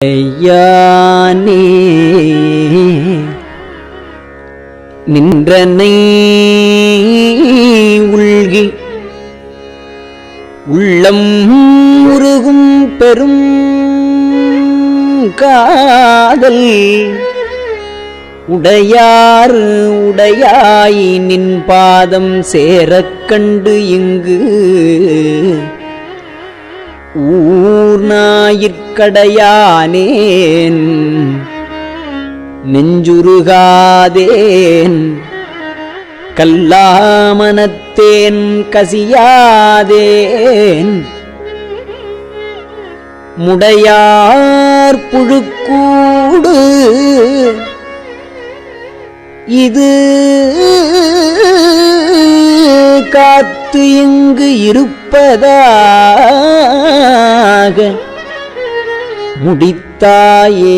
ஐயானே நின்றனை உள்கி உள்ளம் உருகும் பெரும் காதல். உடையார் உடையாய் நின் பாதம் சேரக்கண்டு இங்கு ஊர் நாயிற்கடையானேன் நெஞ்சுருகாதேன் கல்லாமனத்தேன் கசியாதேன். முடையார் புழுக்கூடு இது காத்து இங்கு இருப்பதாக. முடித்தாயே